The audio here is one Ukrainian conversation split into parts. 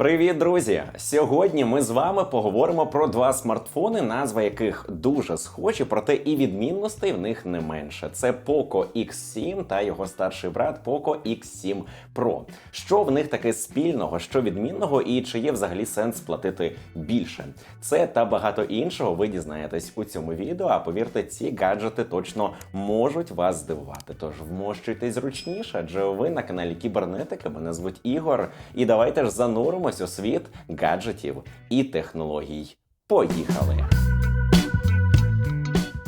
Привіт, друзі! Сьогодні ми з вами поговоримо про два смартфони, назва яких дуже схожі, проте і відмінностей в них не менше. Це Poco X7 та його старший брат Poco X7 Pro. Що в них таке спільного, що відмінного, і чи є взагалі сенс платити більше? Це та багато іншого ви дізнаєтесь у цьому відео. А повірте, ці гаджети точно можуть вас здивувати. Тож вмощуйтесь зручніше, адже ви на каналі Кібернетики. Мене звуть Ігор. І давайте ж зануримось у світ гаджетів і технологій. Поїхали!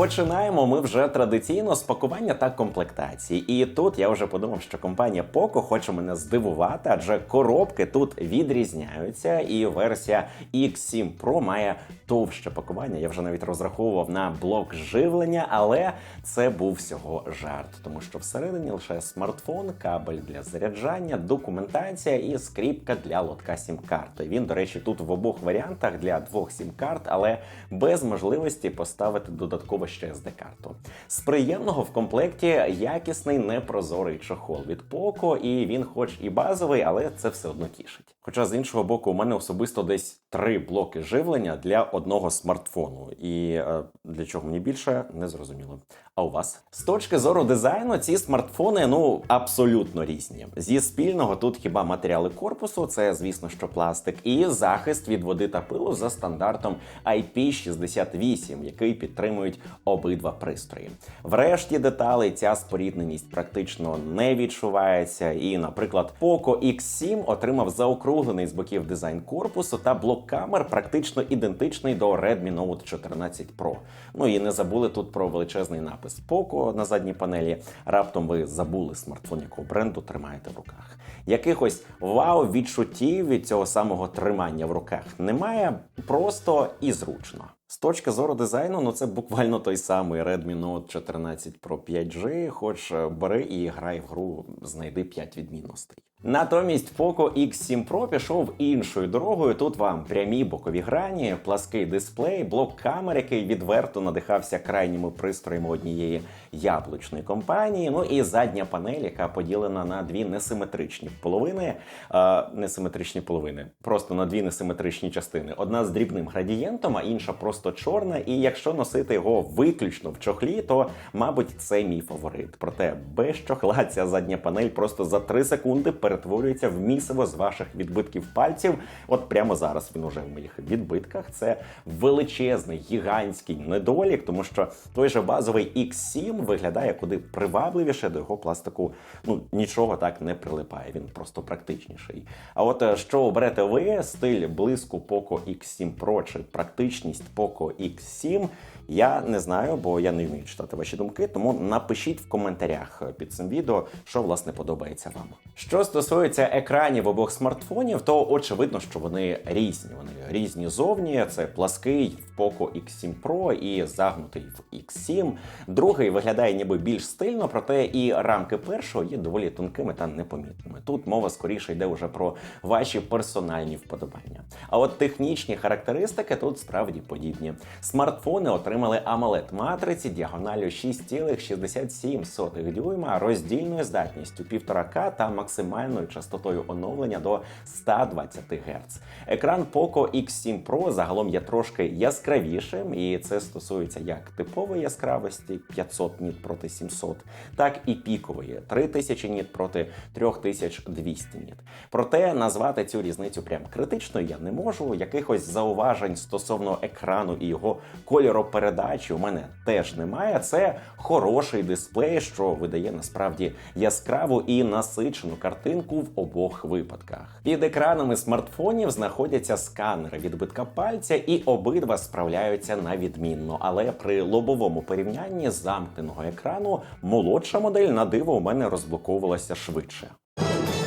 Починаємо ми вже традиційно з пакування та комплектації. І тут я вже подумав, що компанія Poco хоче мене здивувати, адже коробки тут відрізняються, і версія X7 Pro має товще пакування. Я вже навіть розраховував на блок живлення, але це був всього жарт, тому що всередині лише смартфон, кабель для заряджання, документація і скріпка для лотка сім-карти. Він, до речі, тут в обох варіантах для двох сім-карт, але без можливості поставити додатково ще SD-карту. З приємного в комплекті якісний непрозорий чохол від Poco, і він, хоч і базовий, але це все одно тішить. Хоча з іншого боку, у мене особисто десь три блоки живлення для одного смартфону, і е, для чого мені більше не зрозуміло. А у вас з точки зору дизайну ці смартфони ну абсолютно різні. Зі спільного тут хіба матеріали корпусу, це звісно, що пластик, і захист від води та пилу за стандартом IP68, який підтримують обидва пристрої. Врешті деталей ця спорідненість практично не відчувається. І, наприклад, Poco X7 отримав заокруглений з боків дизайн корпусу та блок камер практично ідентичний до Redmi Note 14 Pro. Ну і не забули тут про величезний напис Poco на задній панелі. Раптом ви забули смартфон, якого бренду тримаєте в руках. Якихось вау відчуттів від цього самого тримання в руках немає, просто і зручно. З точки зору дизайну, ну це буквально той самий Redmi Note 14 Pro 5G, хоч е, бери і грай в гру, знайди 5 відмінностей. Натомість Poco X7 Pro пішов іншою дорогою. Тут вам прямі бокові грані, плаский дисплей, блок камер, який відверто надихався крайніми пристроями однієї яблучної компанії. Ну і задня панель, яка поділена на дві несиметричні половини, е, несиметричні половини, просто на дві несиметричні частини. Одна з дрібним градієнтом, а інша просто чорна. І якщо носити його виключно в чохлі, то мабуть це мій фаворит. Проте без чохла ця задня панель просто за 3 секунди перетворюється в місиво з ваших відбитків пальців. От прямо зараз він уже в моїх відбитках. Це величезний гігантський недолік, тому що той же базовий X7 виглядає куди привабливіше до його пластику. Ну нічого так не прилипає. Він просто практичніший. А от е, що оберете ви стиль блиску Poco X7 Pro чи практичність Poco X7, я не знаю, бо я не вмію читати ваші думки. Тому напишіть в коментарях під цим відео, що власне подобається вам. Що стосується екранів обох смартфонів, то очевидно, що вони різні. Вони різні зовні. Це плаский в Poco X7 Pro і загнутий в X7. Другий виглядає ніби більш стильно, проте і рамки першого є доволі тонкими та непомітними. Тут мова скоріше йде вже про ваші персональні вподобання. А от технічні характеристики тут справді подібні. Смартфони отримали amoled матриці діагоналю 6,67 дюйма, роздільною здатністю 1,5К та максимальною частотою оновлення до 120 Гц. Екран Poco X7 Pro загалом є трошки яскравішим, і це стосується як типової яскравості 500 ніт проти 700, так і пікової 3000 ніт проти 3200 ніт. Проте назвати цю різницю прям критичною я не можу. Якихось зауважень стосовно екрану і його кольоропередачі у мене теж немає. Це хороший дисплей, що видає насправді яскраву і насичену картинку в обох випадках. Під екранами смартфонів знаходяться сканери відбитка пальця, і обидва справляються на відмінно. Але при лобовому порівнянні замкненого екрану молодша модель на диво у мене розблоковувалася швидше.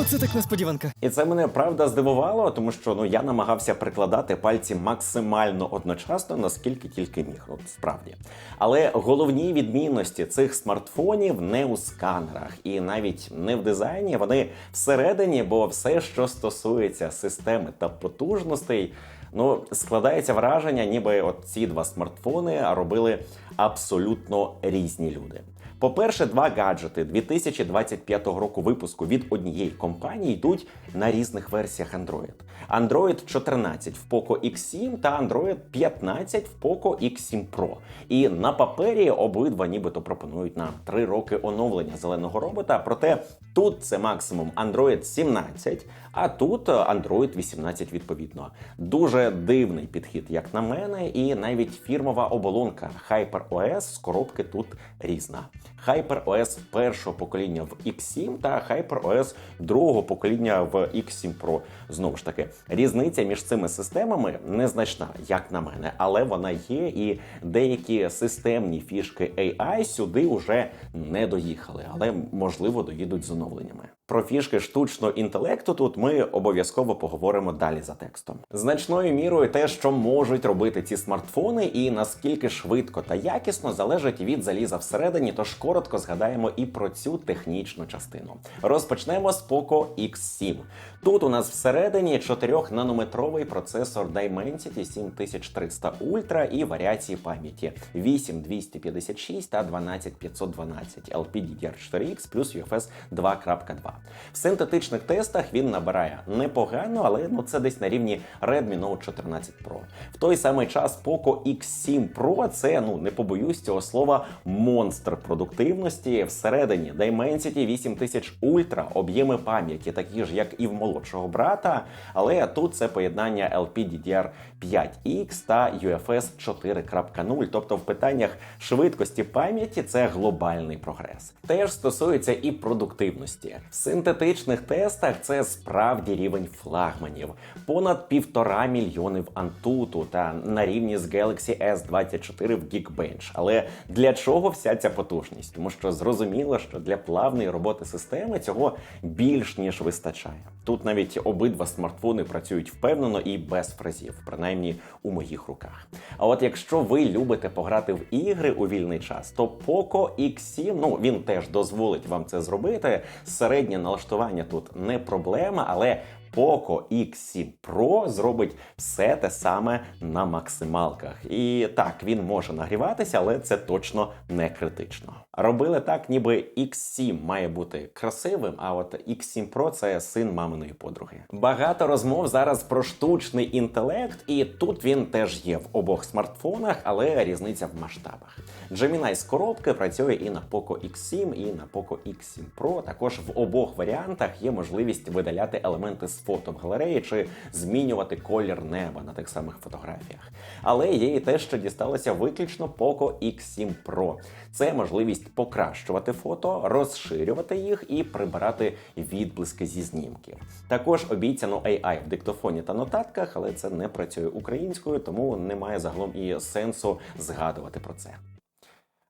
Оце так несподіванка. І це мене правда здивувало, тому що ну я намагався прикладати пальці максимально одночасно, наскільки тільки міг. От справді. Але головні відмінності цих смартфонів не у сканерах і навіть не в дизайні. Вони всередині, бо все, що стосується системи та потужностей. Ну, складається враження, ніби от ці два смартфони робили абсолютно різні люди. По-перше, два гаджети 2025 року випуску від однієї компанії йдуть на різних версіях Android. Android 14 в Poco X7 та Android 15 в Poco X7 Pro. І на папері обидва нібито пропонують нам 3 роки оновлення зеленого робота. Проте тут це максимум Android 17, а тут Android 18 відповідно. Дуже дивний підхід, як на мене, і навіть фірмова оболонка HyperOS з коробки тут різна. HyperOS першого покоління в X7 та HyperOS другого покоління в X7 Pro. Знову ж таки, різниця між цими системами незначна, як на мене, але вона є, і деякі системні фішки AI сюди вже не доїхали, але можливо доїдуть з оновленнями. Про фішки штучного інтелекту тут ми обов'язково поговоримо далі за текстом. Значною мірою те, що можуть робити ці смартфони, і наскільки швидко та якісно залежить від заліза всередині. Тож коротко згадаємо і про цю технічну частину. Розпочнемо з Poco X7. Тут у нас всередині 4-нанометровий процесор Dimensity 7300 Ultra і варіації пам'яті 8256 та 12512 LPDDR4X плюс UFS 2.2. В синтетичних тестах він набирає непогано, але ну це десь на рівні Redmi Note 14 Pro. В той самий час Poco X7 Pro це ну не побоюсь цього слова монстр продуктивності. Всередині Dimensity 8000 Ultra, об'єми пам'яті, такі ж як і в молодшого брата, але тут це поєднання LPDDR5X та UFS 4.0. Тобто в питаннях швидкості пам'яті це глобальний прогрес. Теж стосується і продуктивності. Синтетичних тестах це справді рівень флагманів. Понад півтора мільйони в Antutu та на рівні з Galaxy S24 в Geekbench. Але для чого вся ця потужність? Тому що зрозуміло, що для плавної роботи системи цього більш ніж вистачає. Тут навіть обидва смартфони працюють впевнено і без фразів, принаймні у моїх руках. А от якщо ви любите пограти в ігри у вільний час, то Poco X7, ну він теж дозволить вам це зробити. Середнє налаштування тут не проблема, але Poco X7 Pro зробить все те саме на максималках. І так, він може нагріватися, але це точно не критично. Робили так, ніби X7 має бути красивим, а от X7 Pro це син маминої подруги. Багато розмов зараз про штучний інтелект, і тут він теж є в обох смартфонах, але різниця в масштабах. Gemini з коробки працює і на Poco X7, і на Poco X7 Pro. Також в обох варіантах є можливість видаляти елементи з фото в галереї чи змінювати колір неба на тих самих фотографіях. Але є і те, що дісталося виключно Poco X7 Pro. Це можливість покращувати фото, розширювати їх і прибирати відблиски зі знімків. Також обіцяно AI в диктофоні та нотатках, але це не працює українською, тому немає загалом і сенсу згадувати про це.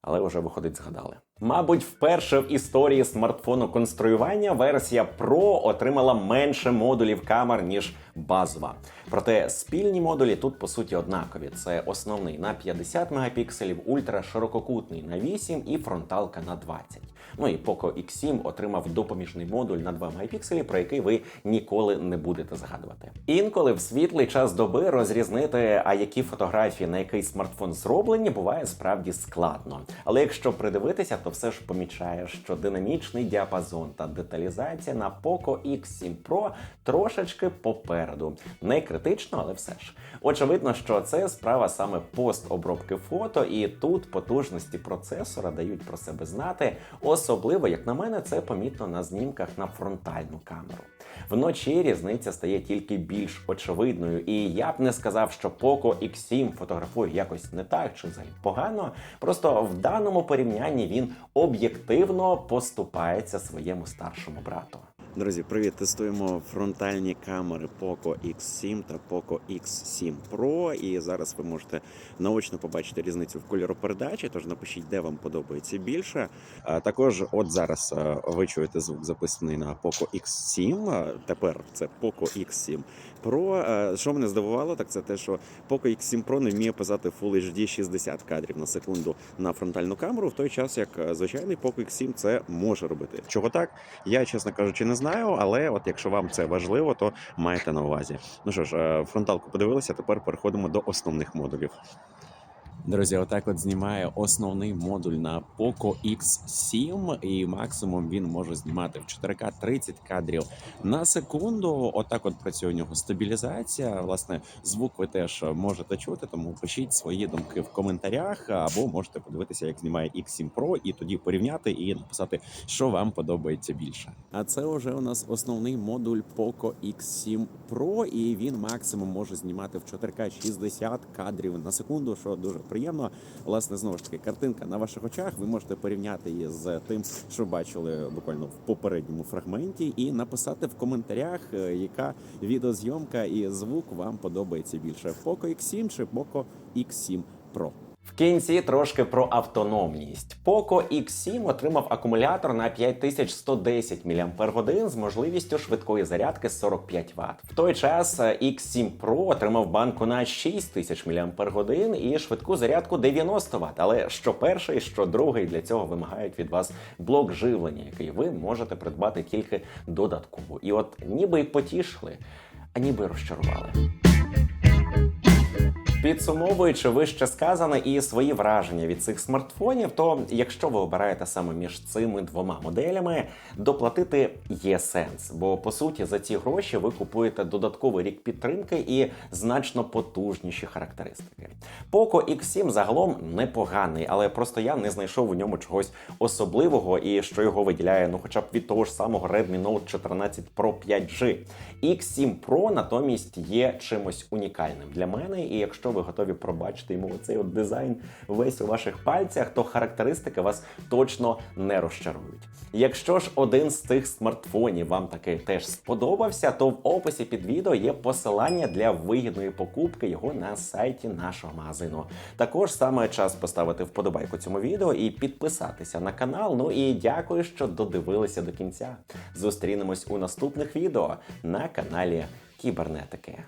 Але вже виходить, згадали. Мабуть, вперше в історії смартфону конструювання версія Pro отримала менше модулів камер ніж базова. Проте спільні модулі тут по суті однакові. Це основний на 50 мегапікселів, ультраширококутний на 8 і фронталка на 20. Ну і Poco X7 отримав допоміжний модуль на 2 мегапікселі, про який ви ніколи не будете згадувати. Інколи в світлий час доби розрізнити, а які фотографії на який смартфон зроблені, буває справді складно. Але якщо придивитися, то все ж помічаєш, що динамічний діапазон та деталізація на Poco X7 Pro трошечки попереду. Не критично, але все ж. Очевидно, що це справа саме постобробки фото, і тут потужності процесора дають про себе знати. Особливо, як на мене, це помітно на знімках на фронтальну камеру. Вночі різниця стає тільки більш очевидною, і я б не сказав, що Poco X7 фотографує якось не так чи взагалі погано. Просто в даному порівнянні він об'єктивно поступається своєму старшому брату. Друзі, привіт! Тестуємо фронтальні камери Poco X7 та Poco X7 Pro. І зараз ви можете наочно побачити різницю в кольоропередачі. Тож напишіть, де вам подобається більше. А також, от зараз а, ви чуєте звук записаний на Poco X7. Тепер це Poco X7 Pro. Що мене здивувало, так це те, що Poco X7 Pro не вміє писати Full HD 60 кадрів на секунду на фронтальну камеру, в той час як звичайний Poco X7 це може робити. Чого так? Я, чесно кажучи, не знаю, але от якщо вам це важливо, то маєте на увазі. Ну що ж, е, фронталку подивилися, тепер переходимо до основних модулів. Друзі, отак от знімає основний модуль на Poco X7, і максимум він може знімати в 4К 30 кадрів на секунду. Отак от працює у нього стабілізація. Власне, звук ви теж можете чути, тому пишіть свої думки в коментарях, або можете подивитися, як знімає X7 Pro, і тоді порівняти і написати, що вам подобається більше. А це вже у нас основний модуль Poco X7 Pro, і він максимум може знімати в 4К 60 кадрів на секунду, що дуже. Власне, знову ж таки, картинка на ваших очах. Ви можете порівняти її з тим, що бачили буквально в попередньому фрагменті, і написати в коментарях, е, яка відеозйомка і звук вам подобається більше: Poco X7 чи Poco X7 Pro. В кінці трошки про автономність. Poco X7 отримав акумулятор на 5110 мАч з можливістю швидкої зарядки 45 Вт. В той час е, X7 Pro отримав банку на 6000 мАч і швидку зарядку 90 Вт. Але що перший, що другий для цього вимагають від вас блок живлення, який ви можете придбати тільки додатково. І от ніби й потішили, а ніби розчарували. Підсумовуючи вище сказане і свої враження від цих смартфонів, то якщо ви обираєте саме між цими двома моделями, доплатити є сенс, бо по суті за ці гроші ви купуєте додатковий рік підтримки і значно потужніші характеристики. Poco X7 загалом непоганий, але просто я не знайшов у ньому чогось особливого і що його виділяє, ну хоча б від того ж самого Redmi Note 14 Pro 5G. X7 Pro натомість є чимось унікальним для мене, і якщо ви готові пробачити йому цей от дизайн весь у ваших пальцях, то характеристики вас точно не розчарують. Якщо ж один з цих смартфонів вам таки теж сподобався, то в описі під відео є посилання для вигідної покупки його на сайті нашого магазину. Також саме час поставити вподобайку цьому відео і підписатися на канал. Ну і дякую, що додивилися до кінця. Зустрінемось у наступних відео на каналі Кібернетики.